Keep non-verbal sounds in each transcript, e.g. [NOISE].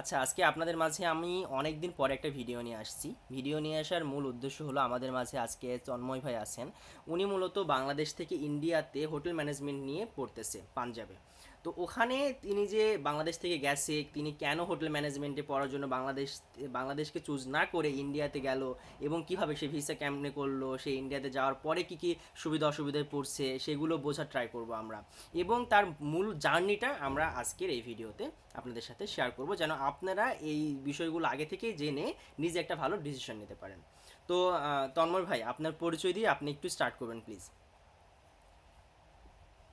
আচ্ছা আজকে আপনাদের মাঝে আমি অনেক দিন পরে একটা ভিডিও নিয়ে আসছি। ভিডিও নিয়ে আসার মূল উদ্দেশ্য হলো আমাদের মাঝে আজকে তন্ময় ভাই আছেন। উনি মূলত বাংলাদেশ থেকে ইন্ডিয়াতে হোটেল ম্যানেজমেন্ট নিয়ে পড়তেছে, পাঞ্জাবে। তো ওখানে তিনি যে বাংলাদেশ থেকে গেছে, তিনি কেন হোটেল ম্যানেজমেন্টে পড়ার জন্য বাংলাদেশ, বাংলাদেশকে চুজ না করে ইন্ডিয়াতে গেল এবং কীভাবে সে ভিসা কেমনে করল, সে ইন্ডিয়াতে যাওয়ার পরে কি কি সুবিধা অসুবিধায় পড়ছে, সেগুলো বোঝার ট্রাই করব আমরা। এবং তার মূল জার্নিটা আমরা আজকের এই ভিডিওতে আপনাদের সাথে শেয়ার করব, যেন আপনারা এই বিষয়গুলো আগে থেকেই জেনে নিজে একটা ভালো ডিসিশন নিতে পারেন। তো তন্ময় ভাই, আপনার পরিচয় দিয়ে আপনি একটু স্টার্ট করবেন প্লিজ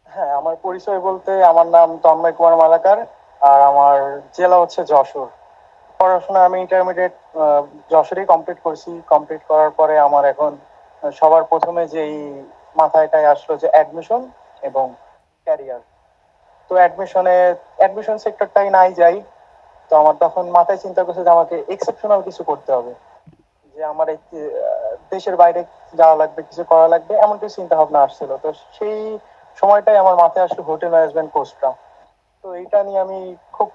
হ্যাঁ আমার পরিচয় বলতে আমার নাম তন্ময় কুমার মালাকার আর আমার জেলা হচ্ছে যশোর। পড়াশোনা আমি ইন্টারমিডিয়েট যশোরেই কমপ্লিট করছি। কমপ্লিট করার পরে আমার এখন সবার প্রথমে যেই মাথায়টাই আসলো যে অ্যাডমিশন এবং ক্যারিয়ার তো অ্যাডমিশনে অ্যাডমিশন সেক্টরটাই নাই যাই। তো আমার তখন মাথায় চিন্তা করছে যে আমাকে এক্সেপশনাল কিছু করতে হবে। যে আমার দেশের বাইরে যাওয়া লাগবে, কিছু করা লাগবে, এমন কিছু চিন্তা ভাবনা আসছিল। তো সেই সময়টাই আমার মাথায় আসলো হোটেল ম্যানেজমেন্ট কোর্সটা। তো এইটা নিয়ে আমি খুব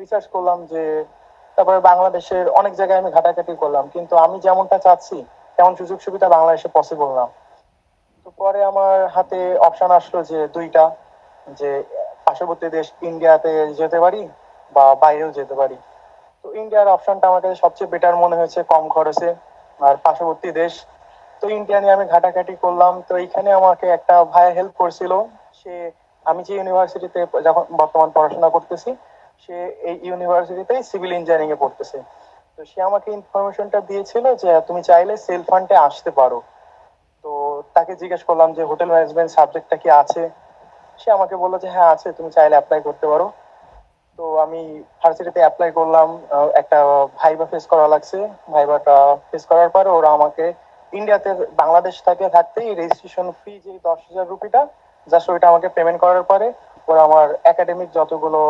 রিসার্চ করলাম যে, তারপরে বাংলাদেশের অনেক জায়গায় আমি ঘাটাঘাটি করলাম, কিন্তু আমি যেমনটা চাচ্ছি, তেমন সুযোগ সুবিধা বাংলাদেশে পসিবল না। তো পরে আমার হাতে অপশন আসলো যে দুইটা, যে পার্শ্ববর্তী দেশ ইন্ডিয়াতে যেতে পারি বা বাইরেও যেতে পারি। তো ইন্ডিয়ার অপশনটা আমার কাছে সবচেয়ে বেটার মনে হয়েছে কম খরচে। আর পার্শ্ববর্তী দেশ তো ইন্ডিয়া নিয়ে আমি ঘাটাঘাটি করলাম। তো এইখানে আমাকে একটা ভাইয়া হেল্প করছিল। সে, আমি যে ইউনিভার্সিটিতে যখন বর্তমান পড়াশোনা করতেছি, সে এই ইউনিভার্সিটিতে সিভিল ইঞ্জিনিয়ারিং এ পড়তেছে। তো সে আমাকে ইনফরমেশনটা দিয়েছিল যে, তুমি চাইলে সেলফ ফান্ডে আসতে পারো। তো তাকে জিজ্ঞেস করলাম যে হোটেল ম্যানেজমেন্ট সাবজেক্টটা কি আছে? সে আমাকে বলল যে হ্যাঁ আছে, তুমি চাইলে অ্যাপ্লাই করতে পারো। তো আমি ভার্সিটিতে অ্যাপ্লাই করলাম। একটা ভাইবা ফেস করা লাগছে। ভাইবাটা ফেস করার পর ওরা আমাকে ইন্ডিয়াতে বাংলাদেশ থেকে থাকতেই রেজিস্ট্রেশন ফি যে দশ হাজার রুপিটা জাস্ট ওইটা আমাকে পেমেন্ট করার পরে ওরা আমার একাডেমিক যতগুলো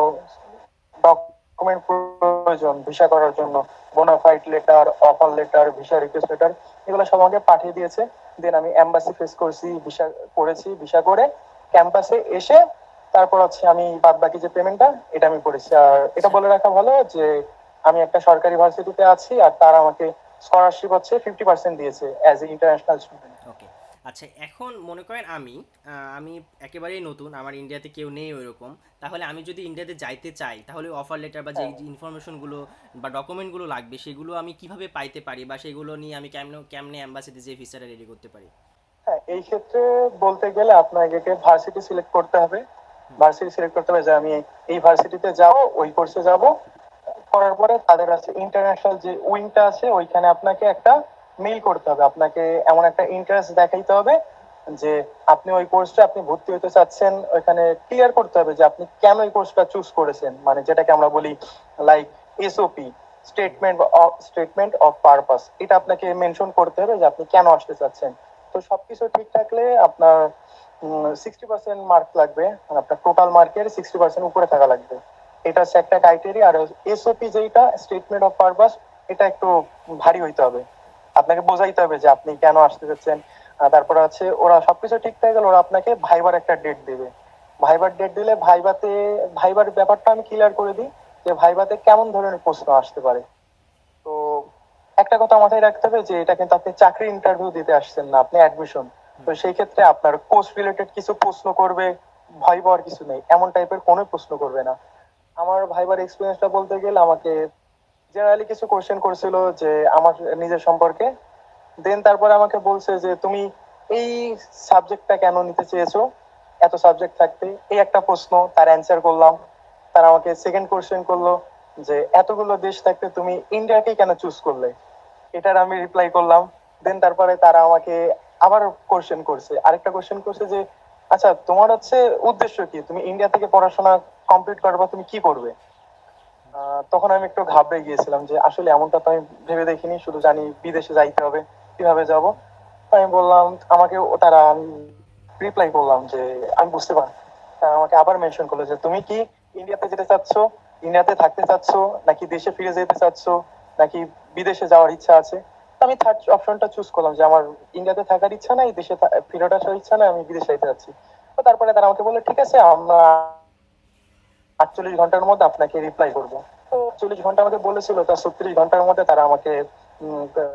ডকুমেন্ট প্রয়োজন ভিসা করার জন্য bonafide letter offer letter visa request letter এগুলো সব আমাকে পাঠিয়ে দিয়েছে। দেন আমি এম্বাসি ফেস করছি ভিসা করেছি ভিসা করে ক্যাম্পাসে এসে তারপর হচ্ছে আমি বাদ বাকি যে পেমেন্টটা এটা আমি করেছি। আর এটা বলে রাখা ভালো যে আমি একটা সরকারি ভার্সিটিতে আছি আর তারা আমাকে স্কলারশিপ হচ্ছে ফিফটি পার্সেন্ট দিয়েছে as a international student okay আচ্ছা এখন মনে করেন আমি আমি একেবারেই নতুন আমার ইন্ডিয়াতে কেউ নেই ওইরকম। তাহলে আমি যদি ইন্ডিয়াতে যাইতে চাই তাহলে অফার লেটার বা যে হ্যাঁ। ইনফরমেশনগুলো বা ডকুমেন্টগুলো লাগবে সেগুলো আমি কীভাবে পাইতে পারি বা সেগুলো নিয়ে আমি কেমনে কেমনে অ্যাম্বাসিতে যে ভিসাটা রেডি করতে পারি? হ্যাঁ এই ক্ষেত্রে বলতে গেলে আপনাকে ভার্সিটি সিলেক্ট করতে হবে। ভার্সিটি সিলেক্ট করতে হবে যে আমি এই ভার্সিটিতে যাব ওই কোর্সে যাব করার পরে তাদের আছে ইন্টারন্যাশনাল যে উইংটা আছে, ওইখানে আপনাকে একটা মেইল করতে হবে। আপনাকে এমন একটা ইন্টারেস্ট দেখাইতে হবে যে আপনি ওই কোর্সটা আপনি ভর্তি হতে চাচ্ছেন, ওইখানে ক্লিয়ার করতে হবে যে আপনি কেন এই কোর্সটা চুজ করেছেন। মানে যেটাকে আমরা বলি like SOP statement of statement of purpose এটা আপনাকে মেনশন করতে হবে যে আপনি কেন আসতে চাচ্ছেন। তো সবকিছু ঠিক থাকলে আপনার সিক্সটি পার্সেন্ট মার্ক লাগবে। আপনার টোটাল মার্কের সিক্সটি পার্সেন্ট উপরে থাকা লাগবে। এটা হচ্ছে একটা ক্রাইটেরিয়া আর এসওপি যেটা স্টেটমেন্ট অফ পারপাস এটা একটু ভারী হইতে হবে। আপনাকে বোঝাইতে হবে যে আপনি কেন আসতে চাচ্ছেন আহ, তারপরে আছে ওরা সবকিছু ঠিক থাকে গেলে ওরা আপনাকে ভাইবার একটা ডেট দেবে। ভাইবার ডেট দিলে ভাইবাতে ভাইবার ব্যাপারটা আমি ক্লিয়ার করে দিই যে ভাইবাতে কেমন ধরনের প্রশ্ন আসতে পারে। তো একটা কথা মাথায় রাখতে হবে যে এটা কিন্তু আপনি চাকরি ইন্টারভিউ দিতে আসছেন না আপনি অ্যাডমিশন তো সেই ক্ষেত্রে আপনার কোর্স রিলেটেড কিছু প্রশ্ন করবে ভয় পাওয়ার কিছু নেই এমন টাইপের কোনো প্রশ্ন করবে না। আমার ভাইবার এক্সপিরিয়েন্সটা বলতে গেলে আমাকে জেনারেলি কিছু কোশ্চেন করছিল যে আমার নিজের সম্পর্কে। দেন তারপরে আমাকে বলছে যে, তুমি এই সাবজেক্টটা কেন নিতে চেয়েছো? এত সাবজেক্ট থাকতে? এই একটা প্রশ্ন, তার অ্যান্সার করলাম। তারা আমাকে সেকেন্ড কোশ্চেন করল যে, এতগুলো দেশ থাকতে তুমি ইন্ডিয়াকে কেন চুজ করলে? এটার আমি রিপ্লাই করলাম। দেন তারপরে তারা আমাকে আবার কোশ্চেন করছে। আরেকটা কোশ্চেন করছে যে আচ্ছা তোমার হচ্ছে উদ্দেশ্য কি? তুমি ইন্ডিয়া থেকে পড়াশোনা কমপ্লিট করার পর তুমি কি করবে? তখন আমি একটু ঘাবড়ে গিয়েছিলাম যে আসলে এমনটা তো আমি ভেবে দেখিনি, শুধু জানি বিদেশে যাইতে হবে, কীভাবে যাব। আমি বললাম, আমাকে তারা রিপ্লাই করলাম যে আমি বুঝতে পারি তারা আমাকে আবার মেনশন করল যে তুমি কি ইন্ডিয়াতে যেতে চাচ্ছ? ইন্ডিয়াতে থাকতে চাচ্ছ? নাকি দেশে ফিরে যেতে চাচ্ছ? নাকি বিদেশে যাওয়ার ইচ্ছা আছে? আমি থার্ড অপশনটা চুজ করলাম যে আমার ইন্ডিয়াতে থাকার ইচ্ছা নাই, দেশে ফিরে আসার ইচ্ছা নাই, আমি বিদেশে যেতে চাচ্ছি। তারপরে তারা আমাকে বলল, ঠিক আছে, আমরা আটচল্লিশ ঘণ্টার মধ্যে আপনাকে রিপ্লাই করব। চল্লিশ ঘণ্টা আমাকে বলেছিল তার ছত্রিশ ঘণ্টার মধ্যে তারা আমাকে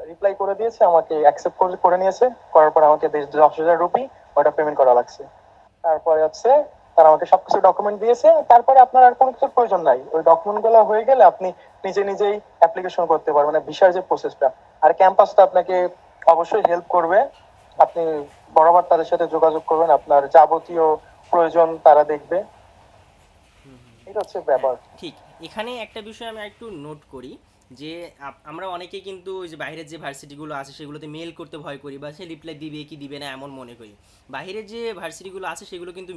রিপ্লাই করে দিয়েছে আমাকে অ্যাকসেপ্ট করে নিয়েছে। করার পর আমাকে দেশ দশ হাজার রুপি ওটা পেমেন্ট করা লাগছে। তারপরে হচ্ছে তারা আমাকে সবকিছু ডকুমেন্ট দিয়েছে। তারপরে আপনার আর কোনো কিছুর প্রয়োজন নাই। ওই ডকুমেন্টগুলো হয়ে গেলে আপনি নিজে নিজেই অ্যাপ্লিকেশন করতে পারবেন। মানে ভিসার যে প্রসেসটা আর ক্যাম্পাস তো আপনাকে অবশ্যই হেল্প করবে। আপনি বরাবর তাদের সাথে যোগাযোগ করবেন। আপনার যাবতীয় প্রয়োজন তারা দেখবে। এটা হচ্ছে ব্যাপার। ঠিক, এখানে একটা বিষয় আমি একটু নোট করি, যে আমরা অনেকে কিন্তু ওই যে বাইরের যে ভার্সিটিগুলো আছে, সেগুলোতে মেল করতে ভয় করি, বা সে রিপ্লাই দিবে কি দিবে না, এমন মনে করি। বাইরের যে ভার্সিটিগুলো আছে, সেগুলো কিন্তু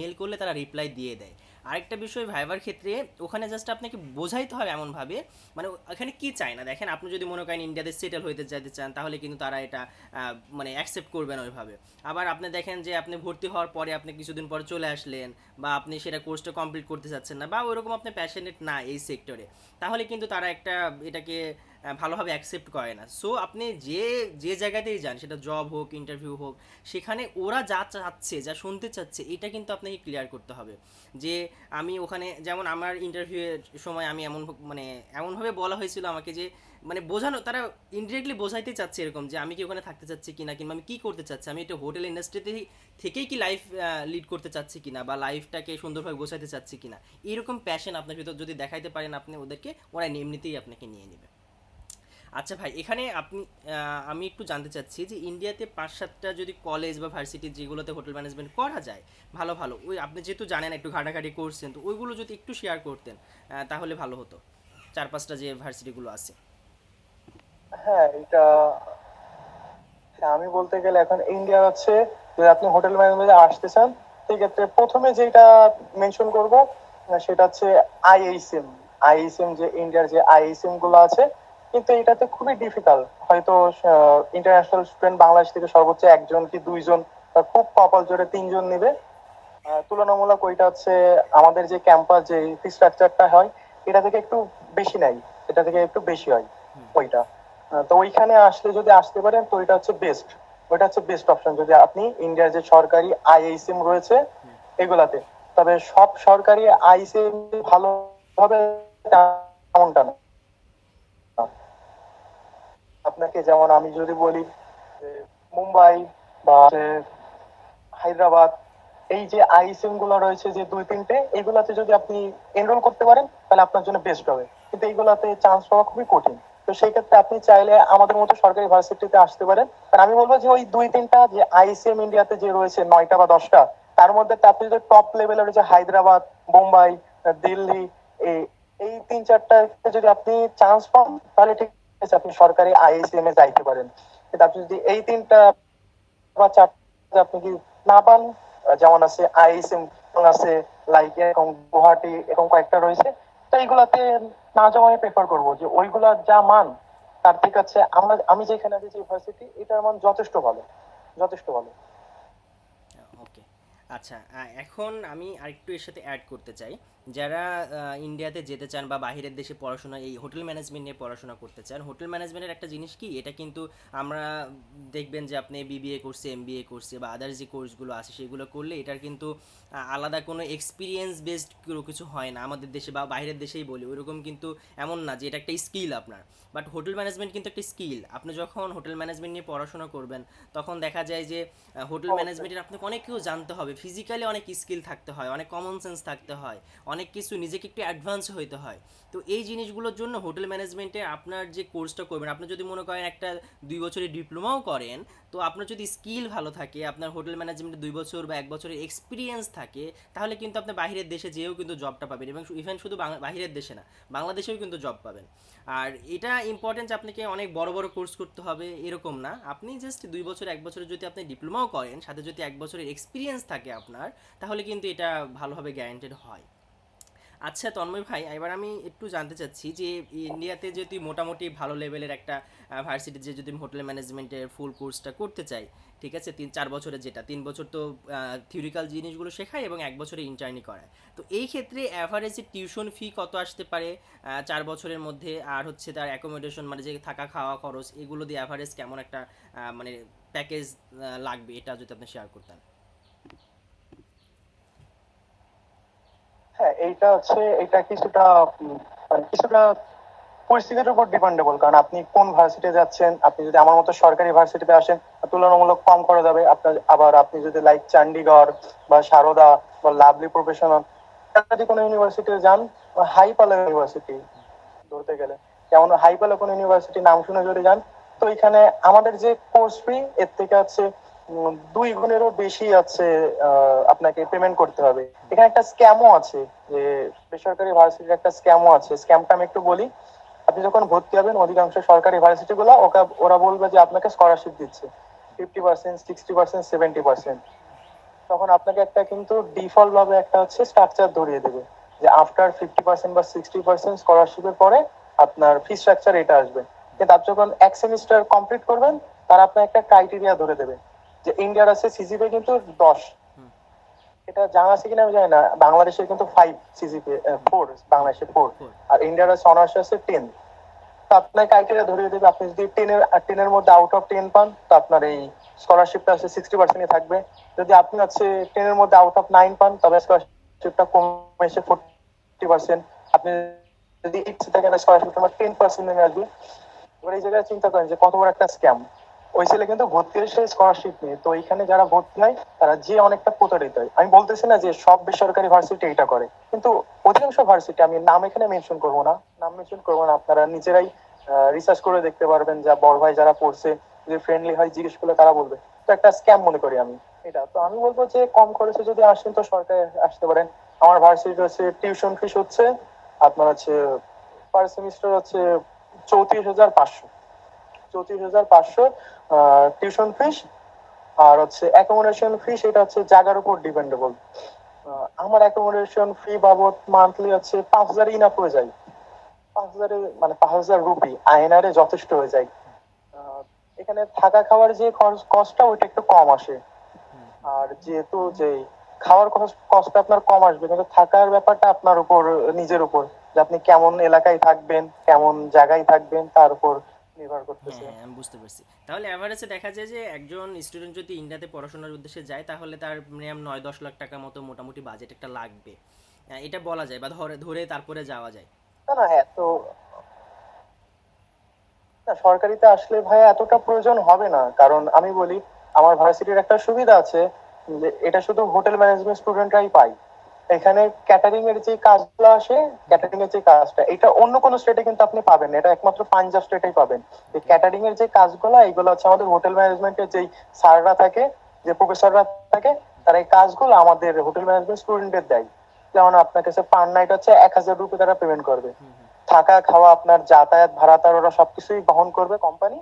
মেল করলে তারা রিপ্লাই দিয়ে দেয়। আরেকটা বিষয় ভাইবার ক্ষেত্রে, ওখানে জাস্ট আপনাকে বোঝাইতে হবে এমনভাবে মানে ওখানে কি চায় না? দেখেন, আপনি যদি মনে করেন ইন্ডিয়াতে সেটেল হইতে যেতে চান, তাহলে কিন্তু তারা এটা মানে অ্যাকসেপ্ট করবে না ওইভাবে। আবার আপনি দেখেন যে আপনি ভর্তি হওয়ার পরে আপনি কিছুদিন পরে চলে আসলেন, বা আপনি সেটা কোর্সটা কমপ্লিট করতে চাচ্ছেন না, বা ওইরকম আপনি প্যাশনেট না এই সেক্টরে তাহলে কিন্তু তারা একটা এটাকে ভালোভাবে অ্যাকসেপ্ট করে না। সো আপনি যে যে জায়গাতেই যান, সেটা জব হোক ইন্টারভিউ হোক, সেখানে ওরা যা চাচ্ছে, যা শুনতে চাচ্ছে, এটা কিন্তু আপনাকে ক্লিয়ার করতে হবে। যে, আমি ওখানে, যেমন আমার ইন্টারভিউয়ের সময় আমি এমন মানে এমনভাবে বলা হয়েছিল আমাকে যে মানে বোঝানো, তারা ইনডিরেক্টলি বোঝাইতে চাচ্ছে এরকম যে, আমি কি ওখানে থাকতে চাচ্ছি কিনা, কিংবা আমি কি করতে চাচ্ছি? আমি এটা হোটেল ইন্ডাস্ট্রিতে থেকেই কি লাইফ লিড করতে চাচ্ছি কিনা, বা লাইফটাকে সুন্দরভাবে গোছাইতে চাচ্ছি কিনা? এরকম প্যাশন আপনার ভিতর যদি দেখাইতে পারেন আপনি, ওদেরকে, ওরা এমনিতেই আপনাকে নিয়ে নেবে। আচ্ছা ভাই এখানে আপনি আমি একটু জানতে চাচ্ছি যে ইন্ডিয়াতে পাঁচ সাতটা যদি কলেজ বা ভার্সিটি যেগুলোতে হোটেল ম্যানেজমেন্ট করা যায় ভালো ভালো। ওই আপনি যেহেতু জানেন একটু ঘাটাঘাটি করছেন তো ওইগুলো যদি একটু শেয়ার করতেন তাহলে ভালো হতো। চার পাঁচটা যে ভার্সিটিগুলো আছে। হ্যাঁ এটা হ্যাঁ, আমি বলতে গেলে এখন ইন্ডিয়া হচ্ছে যদি আপনি হোটেল ম্যানেজমেন্টে আসতে চান সেক্ষেত্রে প্রথমে যেটা মেনশন করব সেটা হচ্ছে আইএসএম আইএসএম যে ইন্ডিয়ার যে আইএসএমগুলো আছে কিন্তু এটাতে খুবই ডিফিকাল্ট হয়তো ইন্টারন্যাশনাল স্টুডেন্ট বাংলাদেশ থেকে সর্বোচ্চ একজন কি দুইজন খুব কপাল জোরে তিনজন নেবে। তুলনামূলক ওইটা হচ্ছে আমাদের যে ক্যাম্পাস যে স্ট্রাকচারটা হয়, এটা থেকে একটু বেশি নাই এটা থেকে একটু বেশি হয় ওইটা। তো ওইখানে আসলে যদি আসতে পারেন, তো এটা হচ্ছে বেস্ট ওইটা হচ্ছে বেস্ট অপশন যদি আপনি ইন্ডিয়ার যে সরকারি আইএসএম রয়েছে, এগুলাতে। তবে সব সরকারি আইএসএম ভালো হবে তেমনটা না। আপনাকে যেমন আমি যদি বলি মুম্বাই বা হায়দ্রাবাদ, এই যে আইএসএমগুলো রয়েছে যে দুই, তিনটে, এগুলাতে যদি আপনি এনরোল করতে পারেন, তাহলে আপনার জন্য বেস্ট হবে। কিন্তু এইগুলাতে চান্স পাওয়া খুবই কঠিন। তো সেই ক্ষেত্রে আপনি চাইলে আমাদের মতো সরকারি ভার্সিটিতে আসতে পারেন। আর আমি বলব যে ওই দুই, তিনটা যে আইসিএম ইন্ডিয়াতে যে রয়েছে নয়টা বা দশটা, তার মধ্যে আপনি যদি টপ লেভেলের রয়েছে হায়দ্রাবাদ বোম্বাই দিল্লি, এই তিন, চারটাতে যদি আপনি চান্স পান, তাহলে ঠিক আছে, আপনি সরকারি আইএসএম এ যাইতে পারেন। কিন্তু আপনি যদি এই তিনটা বা চারটা আপনি কি না পান, যেমন আছে আইএসএম আছে লাইক এরকম গুয়াহাটি এরকম কয়েকটা রয়েছে, তো এইগুলাতে না যাওয়াই প্রেফার করব যে ওইগুলা যা মান, তার থেকে আছে আমরা, আমি যেখানে আছি ইউনিভার্সিটি এটার মান যথেষ্ট ভালো যথেষ্ট ভালো। ওকে আচ্ছা এখন আমি আরেকটু এর সাথে অ্যাড করতে চাই। যারা ইন্ডিয়াতে যেতে চান বা বাইরের দেশে পড়াশোনা এই হোটেল ম্যানেজমেন্ট নিয়ে পড়াশোনা করতে চান হোটেল ম্যানেজমেন্টের একটা জিনিস কি? এটা কিন্তু আমরা দেখবেন যে আপনি বিবিএ করছে এমবিএ করছে বা আদার্স যে কোর্সগুলো আছে সেগুলো করলে এটার কিন্তু আলাদা কোনো এক্সপিরিয়েন্স বেসড কোনো কিছু হয় না। আমাদের দেশে বা বাইরের দেশেই বলি ওইরকম কিন্তু এমন না যে এটা একটা স্কিল আপনার। বাট হোটেল ম্যানেজমেন্ট কিন্তু একটা স্কিল আপনি যখন হোটেল ম্যানেজমেন্ট নিয়ে পড়াশোনা করবেন তখন দেখা যায় যে হোটেল ম্যানেজমেন্টের আপনাকে অনেক কিছু জানতে হবে। ফিজিক্যালি অনেক স্কিল থাকতে হয় অনেক কমন সেন্স থাকতে হয় অনেক কিছু নিজেকে একটু অ্যাডভান্স হইতে হয়। তো এই জিনিসগুলোর জন্য হোটেল ম্যানেজমেন্টে আপনার যে কোর্সটা করবেন, আপনি যদি মনে করেন একটা দুই বছরের ডিপ্লোমাও করেন, তো আপনার যদি স্কিল ভালো থাকে, আপনার হোটেল ম্যানেজমেন্টে দুই বছর বা এক বছরের এক্সপিরিয়েন্স থাকে, তাহলে কিন্তু আপনি বাইরের দেশে যেয়েও কিন্তু জবটা পাবেন। এবং ইভেন শুধু বাইরের দেশে না, বাংলাদেশেও কিন্তু জব পাবেন। আর এটা ইম্পর্টেন্ট যে আপনাকে অনেক বড় বড় কোর্স করতে হবে, এরকম না। আপনি জাস্ট দুই বছর, এক বছরের যদি আপনি ডিপ্লোমাও করেন, সাথে যদি এক বছরের এক্সপিরিয়েন্স থাকে আপনার, তাহলে কিন্তু এটা ভালোভাবে গ্যারান্টেড হয়। আচ্ছা তন্ময় ভাই, এবার আমি একটু জানতে চাচ্ছি যে ইন্ডিয়াতে যদি মোটামুটি ভালো লেভেলের একটা ভার্সিটি যে যদি হোটেল ম্যানেজমেন্টের ফুল কোর্সটা করতে চাই, ঠিক আছে? তিন, চার বছরের যেটা, তিন বছর তো থিওরিক্যাল জিনিসগুলো শেখায় এবং এক বছরে ইন্টার্নি করায়। তো এই ক্ষেত্রে অ্যাভারেজে টিউশন ফি কত আসতে পারে চার বছরের মধ্যে? আর হচ্ছে তার অ্যাকোমোডেশন মানে যে থাকা খাওয়া খরচ, এগুলো দিয়ে অ্যাভারেজ কেমন একটা মানে প্যাকেজ লাগবে? এটা যদি আপনি শেয়ার করতেন। হ্যাঁ এইটা হচ্ছে এটা কিছুটা মানে কিছুটা পরিস্থিতির উপর ডিপেন্ডেবল কারণ আপনি কোন ভার্সিটি যাচ্ছেন আপনি যদি আমার মতো সরকারি ভার্সিটিতে আসেন তুলনামূলক কম করা যাবে আপনার আবার আপনি যদি লাইক চণ্ডীগড় বা সারদা বা লাভলি প্রফেশনাল যদি কোনো ইউনিভার্সিটিতে যান হাই পালা ইউনিভার্সিটি ধরতে গেলে যেমন হাই পালা কোনো ইউনিভার্সিটি নাম শুনে যদি যান তো এখানে আমাদের যে কোর্স ফি এর থেকে উম, দুই গুণেরও বেশি আছে আপনাকে পেমেন্ট করতে হবে। এখানে একটা স্ক্যামও আছে, যে বেসরকারি ভার্সিটির একটা স্ক্যামও আছে। স্ক্যামটা আমি একটু বলি। আপনি যখন ভর্তি হবেন, অধিকাংশ সরকারি ভার্সিটি গুলো ওরা বলবে যে আপনাকে স্কলারশিপ দিচ্ছে। Fifty percent sixty percent seventy percent তখন আপনাকে একটা কিন্তু ডিফল্ট ভাবে একটা হচ্ছে স্ট্রাকচার ধরিয়ে দেবে। যে আফটার ফিফটি পার্সেন্ট বা সিক্সটি পার্সেন্ট স্কলারশিপের পরে আপনার ফি স্ট্রাকচার এটা আসবে। কিন্তু আপনি যখন এক সেমিস্টার কমপ্লিট করবেন, তার আপনার একটা ক্রাইটেরিয়া ধরে দেবে। যে ইন্ডিয়ার আছে সিজিপি কিন্তু দশ। এটা জানা আছে কিনা আমি জানি না। বাংলাদেশের কিন্তু ফাইভ সিজিপি ফোর বাংলাদেশের ফোর আর ইন্ডিয়ার আছে অনার্স আছে টেন তো আপনার ক্রাইটেরিয়া ধরিয়ে দেবে। আপনি যদি টেনের টেনের মধ্যে আউট অফ টেন পান তো আপনার এই স্কলারশিপটা আছে সিক্সটি পার্সেন্টই থাকবে। যদি আপনি হচ্ছে টেনের মধ্যে আউট অফ নাইন পান তবে স্কলারশিপটা কমে এসে ফোর্টি পার্সেন্ট আপনি যদি ইচ্ছে থাকেন স্কলারশিপ তোমার টেন পার্সেন্ট নেমে আসবে এবার এই জায়গায় চিন্তা করেন যে কত বড় একটা স্ক্যাম ওই ছেলে কিন্তু ভর্তি হয়েছে স্কলারশিপ নিয়ে। তো এখানে যারা ভর্তি হয়, তারা যে অনেকটা প্রতারিত হয়। আমি বলতেছি না যে সব বেসরকারি ভার্সিটি এটা করে। কিন্তু অধিকাংশ ভার্সিটি আমি নাম এখানে মেনশন করব না। নাম মেনশন করব না। আপনারা নিজেরাই রিসার্চ করে দেখতে পারবেন যা বড় ভাই যারা পড়ছে যদি ফ্রেন্ডলি হয়, জিজ্ঞেস করলে তারা বলবে। তো একটা স্ক্যাম মনে করি আমি। এটা। তো আমি বলব যে কম খরচে যদি আসেন, তো সরকারে আসতে পারেন। আমার ভার্সিটি হচ্ছে টিউশন ফিস হচ্ছে, আপনার হচ্ছে পার সেমিস্টার হচ্ছে চৌত্রিশ হাজার পাঁচশো। চৌত্রিশ হাজার পাঁচশো টিউশন ফিস আর হচ্ছে অ্যাকোমোডেশন ফি সেটা হচ্ছে জায়গার উপর ডিপেন্ডেবল আমার অ্যাকোমোডেশন ফি বাবদ মান্থলি হচ্ছে পাঁচ হাজার ইনাফ হয়ে যায়। পাঁচ হাজারে মানে পাঁচ হাজার রুপি আয়নারে যথেষ্ট হয়ে যায়। এখানে থাকা খাওয়ার যে কস্টটা ওইটা একটু কম আসে। আর যেহেতু যে খাওয়ার কষ্ট আপনার কম আসবে, কিন্তু থাকার ব্যাপারটা আপনার উপর, নিজের উপর। যে আপনি কেমন এলাকায় থাকবেন, কেমন জায়গায় থাকবেন, তার উপর নির্ভর করতেছে। হ্যাঁ আমি বুঝতে পারছি। তাহলে অ্যাভারেজে দেখা যায় যে একজন স্টুডেন্ট যদি ইন্ডিয়াতে পড়াশোনার উদ্দেশ্যে যায় তাহলে তার মিনিমাম নয় দশ লাখ টাকা মতো মোটামুটি বাজেট একটা লাগবে। এটা বলা যায় বা ধরে ধরে তারপরে যাওয়া যায়। না না এত না সরকারিতে আসলে ভাই এতটা প্রয়োজন হবে না। কারণ আমি বলি আমার ভার্সিটির একটা সুবিধা আছে যে এটা শুধু হোটেল ম্যানেজমেন্ট স্টুডেন্টরাই পায়। এখানে ক্যাটারিং এর যে কাজগুলো আসে ক্যাটারিং এর যে কাজটা এটা অন্য কোনো স্টেটে কিন্তু আপনি পাবেন না। এটা একমাত্র পাঞ্জাব স্টেটেই পাবেন। যে ক্যাটারিং এর যে কাজগুলো এগুলো হচ্ছে আমাদের হোটেল ম্যানেজমেন্টের যেই স্যাররা থাকে যে প্রফেসররা থাকে তারা এই কাজগুলো আমাদের হোটেল ম্যানেজমেন্ট স্টুডেন্টদের দেয়। যেমন আপনার কাছে পার নাইট হচ্ছে এক হাজার রুপি তারা পেমেন্ট করবে। থাকা খাওয়া আপনার যাতায়াত ভাড়া তার ওরা সবকিছুই বহন করবে কোম্পানি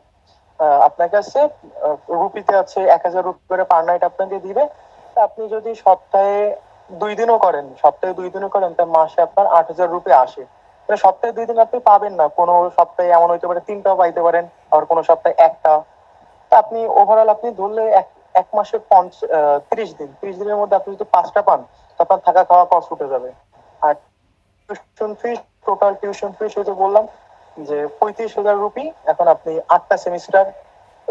আপনার কাছে রুপিতে আছে এক হাজার রুপি করে পার নাইট আপনাকে দিবে। আপনি যদি সপ্তাহে দুই দিনও করেন, সপ্তাহে দুই দিনও করেন, তা মাসে আপনার আট হাজার রুপি আসে। সপ্তাহে দুই দিন আপনি পাবেন না, কোনো সপ্তাহে এমন হইতে পারে তিনটাও পাইতে পারেন আর কোনো সপ্তাহে একটা আপনি ওভারঅল আপনি ধরলে এক এক মাসে পঞ্চ তিরিশ দিন, তিরিশ দিনের মধ্যে আপনি যদি পাঁচটা পান আপনার থাকা খাওয়া খরচ উঠে যাবে। আর tuition fee total tuition fee সেটা বললাম, যে পঁয়ত্রিশ হাজার রুপি এখন আপনি আটটা সেমিস্টার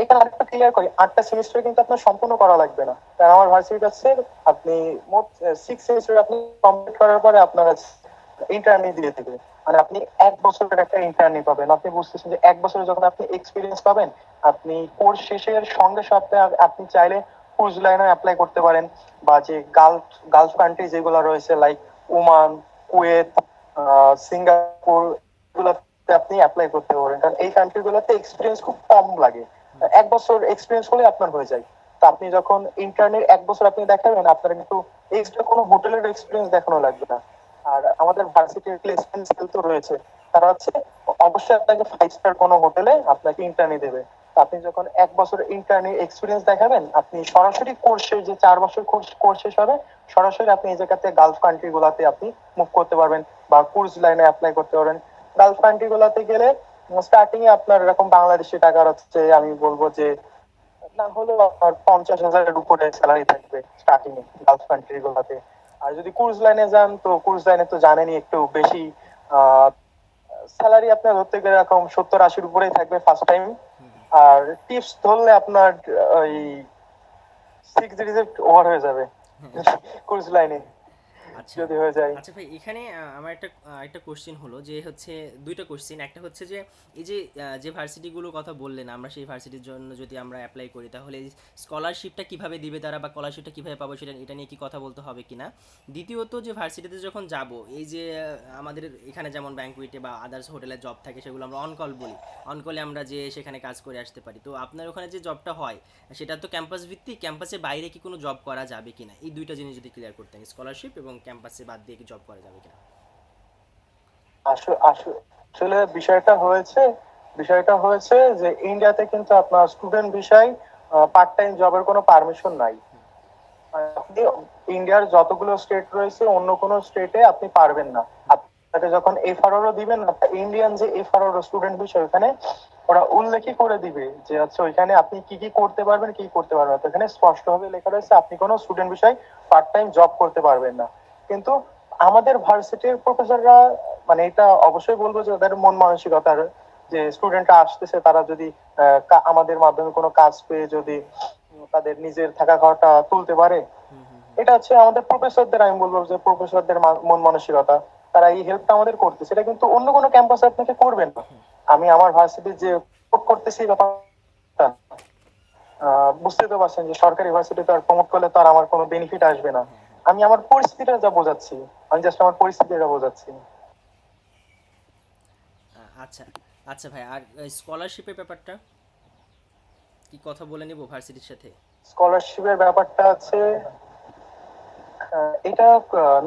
এখানে আরেকটা ক্লিয়ার করি, আটটা সেমিস্টার কিন্তু আপনার সম্পূর্ণ করা লাগবে না। কারণ আমার ভার্সিটি আছে আপনি মোট সিক্স সেমিস্টার আপনি কমপ্লিট করার পরে আপনার ইন্টারনি দিয়ে দেবে। মানে আপনি এক বছরের একটা ইন্টারনি পাবেন। আপনি বুঝতেছেন যে এক বছরে যখন আপনি এক্সপিরিয়েন্স পাবেন, আপনি কোর্স শেষের সঙ্গে সাথে আপনি চাইলে ক্রুজ লাইনে অ্যাপ্লাই করতে পারেন। বা যে গালফ গালফ কান্ট্রি যেগুলো রয়েছে লাইক ওমান কুয়েত সিঙ্গাপুর এগুলোতে আপনি অ্যাপ্লাই করতে পারেন। কারণ এই কান্ট্রি গুলোতে এক্সপিরিয়েন্স খুব কম লাগে। এক বছর এক্সপিরিয়েন্স হলে আপনার হয়ে যায়। তো আপনি যখন ইন্টারনেট এক বছর আপনি দেখাবেন, আপনার কিন্তু এক্সট্রা কোনো হোটেলের এক্সপিরিয়েন্স দেখানো লাগবে না। আর আমাদের ভার্সিটির প্লেসমেন্ট সেল রয়েছে। তারা হচ্ছে, অবশ্যই আপনাকে ফাইভ স্টার কোনো হোটেলে আপনাকে ইন্টারনি দেবে। আপনি যখন এক বছর ইন্টারনি এক্সপিরিয়েন্স দেখাবেন, আপনি সরাসরি কোর্সে যে চার বছর কোর্স কোর্স শেষ হবে, সরাসরি আপনি এই জায়গাতে গালফ কান্ট্রি গুলাতে আপনি মুভ করতে পারবেন বা কোর্স লাইনে অ্যাপ্লাই করতে পারবেন। গালফ কান্ট্রি গুলাতে গেলে স্টার্টিং এ আপনার এরকম বাংলাদেশি টাকার হচ্ছে আমি বলব যে না হলেও আপনার পঞ্চাশ হাজারের উপরে স্যালারি থাকবে স্টার্টিং এ গালফ কান্ট্রি গুলাতে। আর যদি ক্রুজ লাইনে যান তো ক্রুজ লাইনে তো জানেনই একটু বেশি স্যালারি আপনার ধরতে গেলে এরকম সত্তর আশির উপরেই থাকবে ফার্স্ট টাইম। আর টিপস ধরলে আপনার ওই সিক্স ডিজিট ওভার হয়ে যাবে ক্রুজ লাইনে [LAUGHS] যদি হয়ে যায়। আচ্ছা ভাই এখানে আমার একটা একটা কোশ্চেন হলো যে হচ্ছে দুইটা কোশ্চেন একটা হচ্ছে যে এই যে যে ভার্সিটিগুলোর কথা বললেন আমরা সেই ভার্সিটির জন্য যদি আমরা অ্যাপ্লাই করি তাহলে স্কলারশিপটা কীভাবে দিবে তারা বা স্কলারশিপটা কীভাবে পাবো সেটা এটা নিয়ে কি কথা বলতে হবে কিনা? দ্বিতীয়ত যে ভার্সিটিতে যখন যাব এই যে আমাদের এখানে যেমন ব্যাঙ্কুইটে বা আদার্স হোটেলে জব থাকে সেগুলো আমরা অন কল বলি। অন কলে আমরা যে সেখানে কাজ করে আসতে পারি। তো আপনার ওখানে যে জবটা হয় সেটা তো ক্যাম্পাস ভিত্তিক ক্যাম্পাসের বাইরে কি কোনো জব করা যাবে কিনা? এই দুইটা জিনিস যদি ক্লিয়ার করতেন স্কলারশিপ এবং ক্যাম্পাসে বাদ দিয়ে কি জব করা যাবে কিনা? আসলে বিষয়টা হয়েছে বিষয়টা হয়েছে যে ইন্ডিয়াতে কিন্তু আপনার স্টুডেন্ট বিষয় পার্ট টাইম জবের কোনো পারমিশন নাই। ইন্ডিয়ার যতগুলো স্টেট রয়েছে, অন্য কোনো স্টেটে আপনি পারবেন না। যখন দিবেন ইন্ডিয়ান যে স্টুডেন্ট বিষয়, ওখানে ওরা উল্লেখই করে দিবে যে হচ্ছে ওইখানে আপনি কি কি করতে পারবেন, কি করতে পারবেন না। এখানে স্পষ্টভাবে লেখা রয়েছে, আপনি কোনো স্টুডেন্ট বিষয় পার্ট টাইম জব করতে পারবেন না। কিন্তু আমাদের ভার্সিটির প্রফেসররা মানে এটা অবশ্যই বলব যে ওদের মন মানসিকতার যে স্টুডেন্টরা আসতেছে তারা যদি আমাদের মাধ্যমে কোনো কাজ পেয়ে যদি তাদের নিজের থাকা ঘরটা তুলতে পারে। এটা হচ্ছে আমাদের প্রফেসরদের আমি বলব যে প্রফেসরদের মন মানসিকতা। তারা এই হেল্পটা আমাদের করতেছে। এটা কিন্তু অন্য কোনো ক্যাম্পাসে আপনাকে করবেন না। আমি আমার ভার্সিটি যে প্রমোট করতেছি ব্যাপারটা বুঝতে তো পারছেন যে সরকারি ভার্সিটি তো আর প্রমোট করলে তো আর আমার কোনো বেনিফিট আসবে না। আমি আমার পরিস্থিতিটা যা বোঝাচ্ছি আমি জাস্ট আমার পরিস্থিতিটা বোঝাচ্ছি। আচ্ছা আচ্ছা ভাই আর স্কলারশিপের ব্যাপারটা? কি কথা বলে নিব ভার্সিটির সাথে? স্কলারশিপের ব্যাপারটা আছে এটা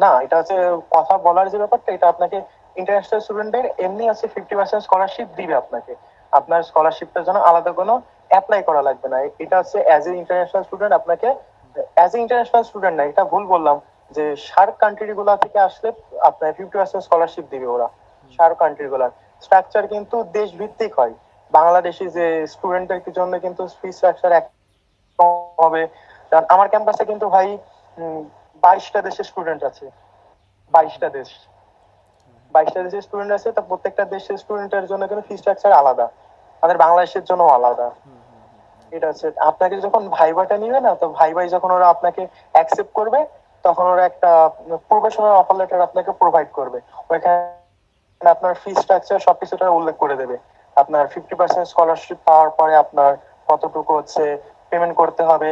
না এটা হচ্ছে কথা বলার যে ব্যাপারটা এটা আপনাকে ইন্টারন্যাশনাল স্টুডেন্টদের এমনি আছে ফিফটি পার্সেন্ট স্কলারশিপ দিবে আপনাকে। আপনার স্কলারশিপটার জন্য আলাদা কোনো অ্যাপ্লাই করা লাগবে না। এটা হচ্ছে অ্যাজ এ ইন্টারন্যাশনাল স্টুডেন্ট আপনাকে অ্যাজ এ ইন্টারন্যাশনাল স্টুডেন্ট না, এটা ভুল বললাম যে সার্ক কান্ট্রি গুলা থেকে আসলে আপনার ফিফটি পার্সেন্ট স্কলারশিপ দিবে ওরা সার্ক কান্ট্রি গুলার স্ট্রাকচার কিন্তু দেশ ভিত্তিক হয়। বাংলাদেশি যে স্টুডেন্টদের জন্য কিন্তু ফি স্ট্রাকচার এক হবে। কারণ আমার ক্যাম্পাসে কিন্তু ভাই বাইশটা দেশের স্টুডেন্ট আছে। বাইশটা দেশ। বাইশটা দেশের স্টুডেন্ট আছে, তা প্রত্যেকটা দেশের স্টুডেন্টের জন্য কিন্তু ফি স্ট্রাকচার আলাদা। আমাদের বাংলাদেশের জন্য আলাদা। এটা হচ্ছে আপনাকে যখন ভাইবাটা নিবে না, তো ভাই ভাই যখন ওরা আপনাকে অ্যাকসেপ্ট করবে, তখন ওরা একটা প্রফেশনাল অফার লেটার আপনাকে প্রোভাইড করবে। ওইখানে আপনার ফি স্ট্রাকচার সবকিছু তারা উল্লেখ করে দেবে। আপনার ফিফটি পার্সেন্ট স্কলারশিপ পাওয়ার পরে আপনার কতটুকু হচ্ছে পেমেন্ট করতে হবে,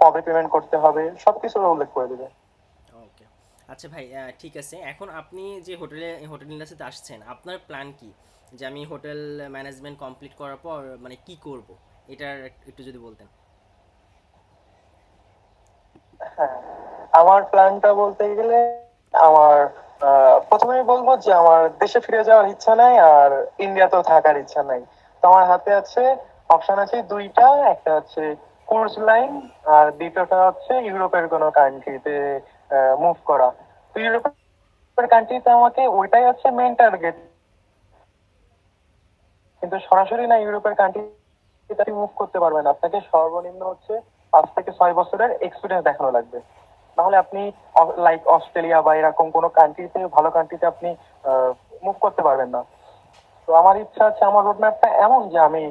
কবে পেমেন্ট করতে হবে, সবকিছু ওরা উল্লেখ করে দেবে। ওকে আচ্ছা ভাই ঠিক আছে। এখন আপনি যে হোটেলে হোটেল ইন্ডাস্ট্রিতে আসছেন, আপনার প্ল্যান কি? যে আমি হোটেল ম্যানেজমেন্ট কমপ্লিট করার পর মানে কি করব? এটার একটু যদি বলতেন। হ্যাঁ আমার প্ল্যানটা বলতে গেলে আমার আহ, প্রথমেই বলব যে আমার দেশে ফিরে যাওয়ার ইচ্ছা নাই আর ইন্ডিয়াতেও থাকার ইচ্ছা নাই। তো আমার হাতে আছে অপশন আছে দুইটা একটা হচ্ছে কোর্স লাইন আর দ্বিতীয়টা হচ্ছে ইউরোপের কোনো কান্ট্রিতে মুভ করা। তো ইউরোপের কান্ট্রিতে আমাকে ওইটাই হচ্ছে মেন টার্গেট কিন্তু সরাসরি না ইউরোপের কান্ট্রি মুভ করতে পারবেন। আপনাকে সর্বনিম্ন হচ্ছে পাঁচ থেকে ছয় বছরের এক্সপিরিয়েন্স দেখানো লাগবে। আপনি লাইক অস্ট্রেলিয়া বা এরকম কোনো কান্ট্রিতে ভালো কান্ট্রিতে আপনি মুভ করতে পারবেন না। তো আমার ইচ্ছা আমার রোড ম্যাপটা এমন যে আমি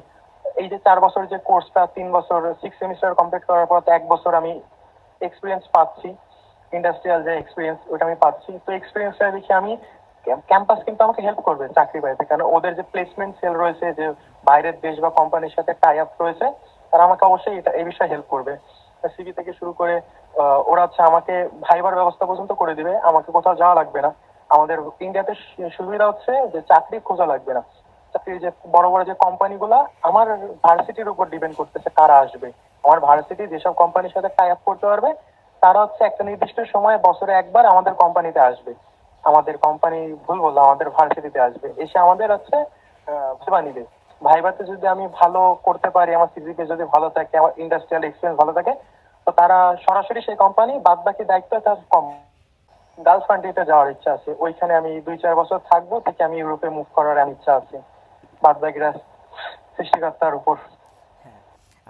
এই যে চার বছর যে কোর্সটা তিন বছর সিক্স সেমিস্টার কমপ্লিট করার পর এক বছর আমি এক্সপিরিয়েন্স পাচ্ছি। ইন্ডাস্ট্রিয়াল যে এক্সপিরিয়েন্স ওটা আমি পাচ্ছি। তো এক্সপিরিয়েন্সটা দেখে আমি ক্যাম্পাস কিন্তু আমাকে হেল্প করবে চাকরি পাইতে। কারণ ওদের যে প্লেসমেন্ট সেল রয়েছে, যে বাইরের দেশ বা কোম্পানির সাথে টাই আপ রয়েছে, তারা আমাকে অবশ্যই এটা এই বিষয়ে হেল্প করবে। সিভি থেকে শুরু করে ওরা হচ্ছে আমাকে ভাইবার ব্যবস্থা পর্যন্ত করে দিবে। আমাকে কোথাও যাওয়া লাগবে না। আমাদের ইন্ডিয়াতে সুবিধা হচ্ছে যে চাকরি খোঁজা লাগবে না। চাকরির যে বড় বড় যে কোম্পানিগুলো, আমার ভার্সিটির উপর ডিপেন্ড করতেছে কারা আসবে। আমার ভার্সিটি যেসব কোম্পানির সাথে টাই আপ করতে পারবে, তারা হচ্ছে একটা নির্দিষ্ট সময় বছরে একবার আমাদের কোম্পানিতে আসবে। আমাদের কোম্পানি ভুল বললাম, আমাদের ভার্সিটিতে আসবে। এসে আমাদের হচ্ছে সেবা নিবে। ভাইবাতে যদি আমি ভালো করতে পারি, আমার সিজিপি যদি ভালো থাকে, আমার ইন্ডাস্ট্রিয়াল এক্সপিরিয়েন্স ভালো থাকে, তো তারা সরাসরি সেই কোম্পানি বাদ বাকি দায়িত্ব তার কম। গার্লস কান্ট্রিতে যাওয়ার ইচ্ছা আছে। ওইখানে আমি দুই চার বছর থাকব, থেকে আমি ইউরোপে মুভ করার ইচ্ছা আছে। বাদ বাকিরা সৃষ্টিকর্তার উপর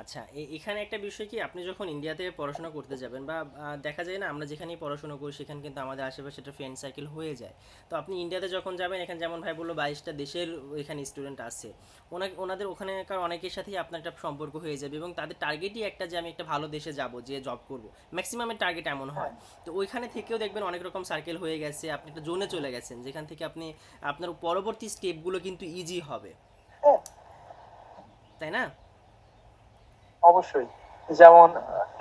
আচ্ছা এখানে একটা বিষয় কি? আপনি যখন ইন্ডিয়াতে পড়াশোনা করতে যাবেন বা দেখা যায় না আমরা যেখানেই পড়াশোনা করি সেখানে কিন্তু আমাদের আশেপাশে একটা ফ্রেন্ড সার্কেল হয়ে যায়। তো আপনি ইন্ডিয়াতে যখন যাবেন এখানে যেমন ভাই বলল বাইশটা দেশের এখানে স্টুডেন্ট আছে। ওনা- ওনাদের ওখানেকার অনেকের সাথেই আপনার একটা সম্পর্ক হয়ে যাবে এবং তাদের টার্গেটই একটা যে আমি একটা ভালো দেশে যাব যে জব করব। ম্যাক্সিমামের টার্গেট এমন হয়। তো ওইখানে থেকেও দেখবেন অনেক রকম সার্কেল হয়ে গেছে আপনি একটা জোনে চলে গেছেন যেখান থেকে আপনি আপনার পরবর্তী স্টেপগুলো কিন্তু ইজি হবে। হ্যাঁ তাই না? অবশ্যই। যেমন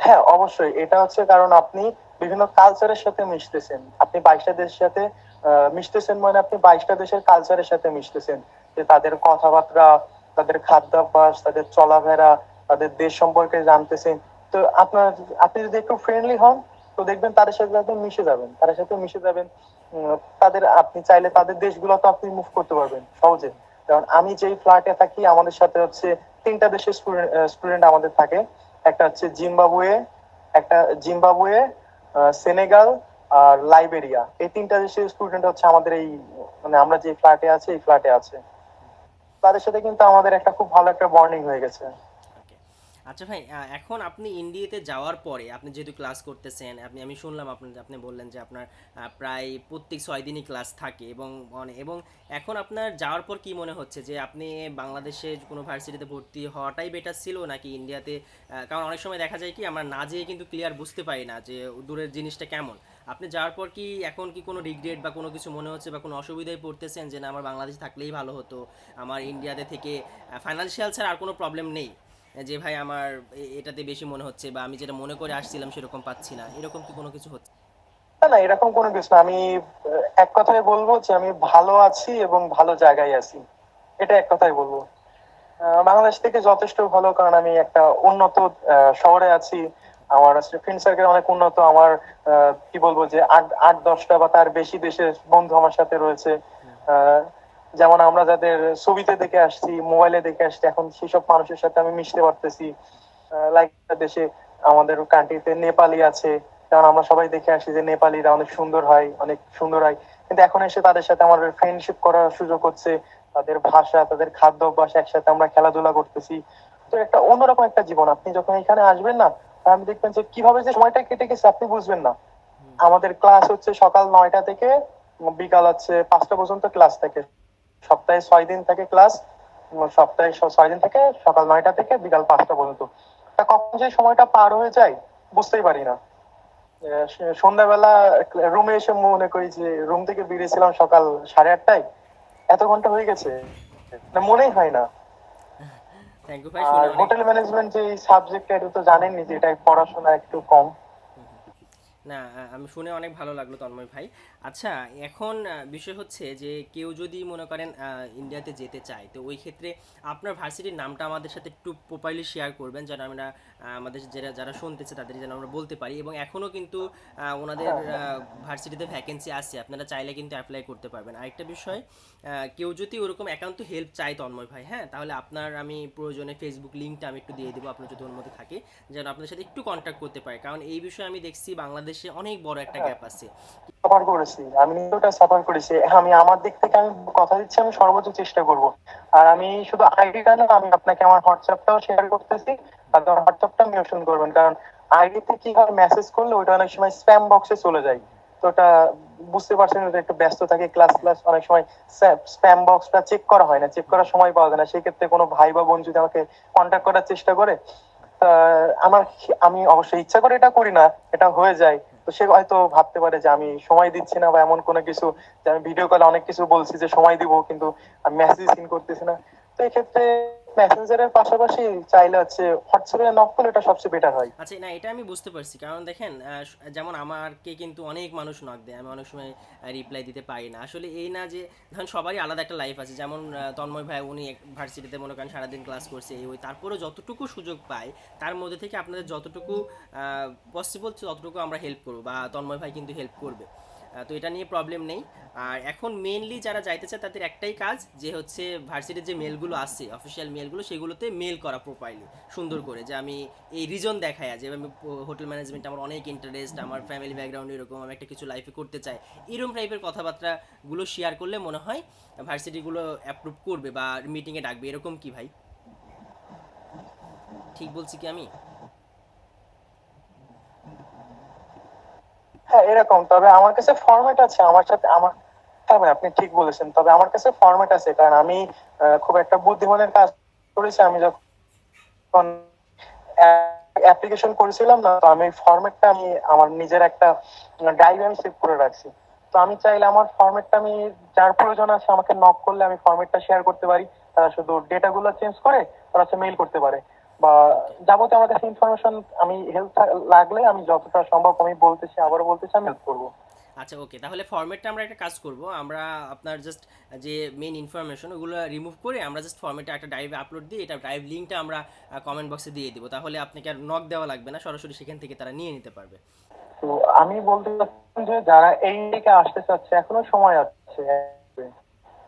হ্যাঁ অবশ্যই। এটা হচ্ছে কারণ আপনি বিভিন্ন কালচারের সাথে মিশতেছেন। আপনি বাইশটা দেশের সাথে মিশতেছেন মানে আপনি বাইশটা দেশের কালচারের সাথে মিশতেছেন। যে তাদের কথাবার্তা, তাদের খাদ্যাভ্যাস, তাদের চলাফেরা, তাদের দেশ সম্পর্কে জানতেছেন। তো আপনার, আপনি যদি একটু ফ্রেন্ডলি হন, তো দেখবেন তাদের সাথে আপনি মিশে যাবেন। তাদের সাথে মিশে যাবেন তাদের, আপনি চাইলে তাদের দেশগুলো তো আপনি মুভ করতে পারবেন সহজে। কারণ আমি যেই ফ্ল্যাটে থাকি, আমাদের সাথে হচ্ছে তিনটা দেশের স্টুডেন্ট আমাদের থাকে। একটা হচ্ছে জিম্বাবুয়ে, একটা জিম্বাবুয়ে সেনেগাল আর লাইবেরিয়া। এই তিনটা দেশের স্টুডেন্ট হচ্ছে আমাদের এই মানে আমরা যে ফ্ল্যাটে আছি, এই ফ্ল্যাটে আছে। তাদের সাথে কিন্তু আমাদের একটা খুব ভালো একটা বর্নিং হয়ে গেছে। আচ্ছা ভাই এখন আপনি ইন্ডিয়াতে যাওয়ার পরে আপনি যেহেতু ক্লাস করতেছেন, আপনি, আমি শুনলাম আপনি আপনি বললেন যে আপনার প্রায় প্রত্যেক ছয় দিনই ক্লাস থাকে এবং এবং এখন আপনার যাওয়ার পর কি মনে হচ্ছে যে আপনি বাংলাদেশে কোনো ভার্সিটিতে ভর্তি হওয়াটাই বেটার ছিল নাকি ইন্ডিয়াতে কারণ অনেক সময় দেখা যায় কি আমরা না যেয়ে কিন্তু ক্লিয়ার বুঝতে পারি না যে দূরের জিনিসটা কেমন। আপনি যাওয়ার পর কি এখন কি কোনো রিগ্রেট বা কোনো কিছু মনে হচ্ছে বা কোনো অসুবিধায় পড়তেছেন যে না, আমার বাংলাদেশে থাকলেই ভালো হতো, আমার ইন্ডিয়াতে থেকে ফাইনান্সিয়াল ছাড়া আর কোনো প্রবলেম নেই? যে ভাই আমার এটাতে বেশি মনে হচ্ছে বা আমি যেটা মনে করে আসছিলাম সেরকম পাচ্ছি না। এরকম কি কোনো কিছু হচ্ছে? না এরকম কোনো কিছু না। আমি এক কথায় বলব যে আমি ভালো আছি এবং ভালো জায়গায় আছি। এটা এক কথায় বলব। বাংলাদেশ থেকে যথেষ্ট ভালো, কারণ আমি একটা উন্নত শহরে আছি। আমার ফ্রেন্ড সার্কেল অনেক উন্নত। আমার কি বলব যে আট আট, দশটা বা তার বেশি দেশের বন্ধু আমার সাথে রয়েছে। যেমন আমরা যাদের ছবিতে দেখে আসছি মোবাইলে দেখে আসছি এখন সেসব মানুষের সাথে আমি মিশতে পারতেছি। লাইক দেশে আমাদের কান্ট্রিতে নেপালি আছে। কারণ আমরা সবাই দেখে আসি যে নেপালিরা অনেক সুন্দর হয় অনেক সুন্দর হয়। কিন্তু এখন এসে তাদের সাথে আমার ফ্রেন্ডশিপ করার সুযোগ হচ্ছে। তাদের ভাষা তাদের খাদ্য অভ্যাস একসাথে আমরা খেলাধুলা করতেছি। তো একটা অন্যরকম একটা জীবন। আপনি যখন এখানে আসবেন না আপনি দেখবেন যে কীভাবে যে সময়টা কেটে গেছে আপনি বুঝবেন না। আমাদের ক্লাস হচ্ছে সকাল নয়টা থেকে বিকাল হচ্ছে পাঁচটা পর্যন্ত ক্লাস থাকে। সপ্তাহে ছয় দিন থাকে ক্লাস সপ্তাহে ছয় দিন থেকে সকাল নয়টা থেকে বিকাল পাঁচটা পর্যন্ত। তা কখন যে সময়টা পার হয়ে যায় বুঝতেই পারি না। সন্ধ্যাবেলা রুমে এসে মনে করি যে রুম থেকে বেরিয়েছিলাম সকাল সাড়ে আটটায়। এত ঘণ্টা হয়ে গেছে না মনেই হয় না। হোটেল ম্যানেজমেন্ট যে সাবজেক্ট এটা তো জানেননি যে এটা পড়াশোনা একটু কম। না আমি শুনে অনেক ভালো লাগল তন্ময় ভাই। আচ্ছা এখন বিষয় হচ্ছে যে কেউ যদি মনে করেন ইন্ডিয়াতে যেতে চায়, তো ওই ক্ষেত্রে আপনার ভার্সিটির নামটা আমাদের সাথে একটু প্রপারলি শেয়ার করবেন, যেন আমরা আমাদের যারা যারা শুনতেছে তাদের যেন আমরা বলতে পারি এবং এখনও কিন্তু ওনাদের ভার্সিটিতে ভ্যাকেন্সি আছে, আপনারা চাইলে কিন্তু অ্যাপ্লাই করতে পারবেন। আরেকটা বিষয় কেউ যদি ওরকম একান্ত হেল্প চায় তন্ময় ভাই হ্যাঁ? তাহলে আপনার আমি প্রয়োজনে ফেসবুক লিঙ্কটা আমি একটু দিয়ে দেবো, আপনার যদি অনুমতি থাকে, যেন আপনাদের সাথে একটু কন্ট্যাক্ট করতে পারে। কারণ এই বিষয়ে আমি দেখছি বাংলাদেশে অনেক বড় একটা গ্যাপ আছে। সাফার করেছি। আমি সাফার করেছি। আমি আমার দিক থেকে আমি কথা দিচ্ছি আমি সর্বোচ্চ চেষ্টা করব। আর আমি শুধু আইডিটা না আমি আপনাকে আমার হোয়াটসঅ্যাপটাও শেয়ার করতেছি। আমার হোয়াটসঅ্যাপটা মেনশন করবেন। কারণ আইডিতে কীভাবে মেসেজ করলে ওটা অনেক সময় স্প্যাম বক্সে চলে যায়। তো ওটা বুঝতে পারছেন ওটা একটু ব্যস্ত থাকে ক্লাস ক্লাস অনেক সময় স্প্যাম বক্সটা চেক করা হয় না চেক করার সময় পাওয়া যায় না। সেক্ষেত্রে কোনো ভাই বা বোন যদি আমাকে কন্ট্যাক্ট করার চেষ্টা করে আমার আমি অবশ্যই ইচ্ছা করে এটা করি না, এটা হয়ে যায়। তো সে হয়তো ভাবতে পারে যে আমি সময় দিচ্ছি না বা এমন কোনো কিছু, যে আমি ভিডিও কলে অনেক কিছু বলছি যে সময় দিব, কিন্তু আমি মেসেজ সিন করতেছি না। তো এক্ষেত্রে মেসেঞ্জারের পাশাপাশি চাইলে হচ্ছে হোয়াটসঅ্যাপে নক করলে এটা সবচেয়ে বেটার হয়। আচ্ছা না, এটা আমি বুঝতে পারছি। কারণ দেখেন যেমন আমারকে কিন্তু অনেক মানুষ নক দেয়। আমি অনেক সময় রিপ্লাই দিতে পারি না। আসলে এই না যে সবারই আলাদা একটা লাইফ আছে। যেমন তন্ময় ভাই, উনি ভার্সিটিতে মনে করেন সারাদিন ক্লাস করছে, এই ওই। তারপরেও যতটুকু সুযোগ পায়, তার মধ্যে থেকে আপনাদের যতটুকু পসিবল ততটুকু আমরা হেল্প করব বা তন্ময় ভাই কিন্তু হেল্প করবে। তো এটা নিয়ে প্রবলেম নেই। আর এখন মেনলি যারা যাইতে চায় তাদের একটাই কাজ, যে হচ্ছে ভার্সিটির যে মেলগুলো আছে অফিসিয়াল মেলগুলো সেগুলোতে মেল করা প্রোফাইলি সুন্দর করে। যে আমি এই রিজন দেখায় যে আমি হোটেল ম্যানেজমেন্ট আমার অনেক ইন্টারেস্ট আমার ফ্যামিলি ব্যাকগ্রাউন্ড এরকম, আমি একটা কিছু লাইফে করতে চাই এরকম টাইপের কথাবার্তাগুলো শেয়ার করলে মনে হয় ভার্সিটিগুলো অ্যাপ্রুভ করবে বা মিটিংয়ে ডাকবে, এরকম কি ভাই? ঠিক বলছি কি আমি? হ্যাঁ এরকম। তবে আমার কাছে ফরম্যাট আছে, আমার সাথে, আমার হ্যাঁ আপনি ঠিক বলেছেন, তবে আমার কাছে ফরম্যাট আছে, কারণ আমি খুব একটা বুদ্ধিমানের কাজ করেছি। আমি যখন অ্যাপ্লিকেশন করেছিলাম না, তো আমি ফরম্যাটটা আমি আমার নিজের একটা ড্রাইভে আমি সেভ করে রাখছি। তো আমি চাইলে আমার ফরম্যাটটা আমি, যার প্রয়োজন আছে আমাকে নক করলে আমি ফরম্যাটটা শেয়ার করতে পারি। তারা শুধু ডেটাগুলো চেঞ্জ করে, তারা মেইল করতে পারে। বা যাবতীয় আমার কাছে ইনফরমেশন আমি হেল্প লাগলে আমি যতটা সম্ভব আমি বলতেছি আবারও বলতেছি আমি হেল্প করব। আচ্ছা ওকে তাহলে ফরম্যাটটা আমরা একটা কাজ করব। আমরা আপনার জাস্ট যে মেইন ইনফরমেশন ওগুলো রিমুভ করে আমরা জাস্ট ফরম্যাটে একটা ড্রাইভে আপলোড দিই এটা ড্রাইভ লিঙ্কটা আমরা কমেন্ট বক্সে দিয়ে দিব। তাহলে আপনাকে আর নক দেওয়া লাগবে না সরাসরি সেখান থেকে তারা নিয়ে নিতে পারবে। তো আমি বলতে চাচ্ছি যে যারা এই দিকে আসতে চাচ্ছে এখনও সময় আছে।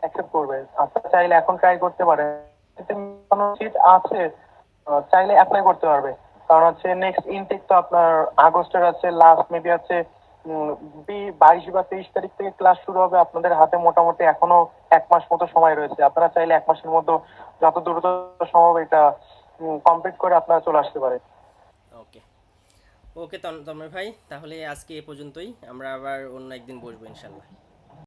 অ্যাকসেপ্ট করবে। আপনারা চাইলে এখন ট্রাই করতে পারেন। সিট আছে? চাইলে অ্যাপ্লাই করতে পারবে। কারণ হচ্ছে নেক্সট ইনটেক তো আপনার আগস্টের আছে লাস্ট মেবি আছে বাইশ বা তেইশ তারিখ থেকে ক্লাস শুরু হবে। আপনাদের হাতে মোটামুটি এখনও এক মাস মতো সময় রয়েছে। আপনারা চাইলে এক মাসের মধ্যে যত দ্রুত সম্ভব এটা কমপ্লিট করে আপনারা চলে আসতে পারে ওকে ওকে তন্ময় ভাই, তাহলে আজকে এ পর্যন্তই। আমরা আবার অন্য একদিন বসবো, ইনশাল্লাহ।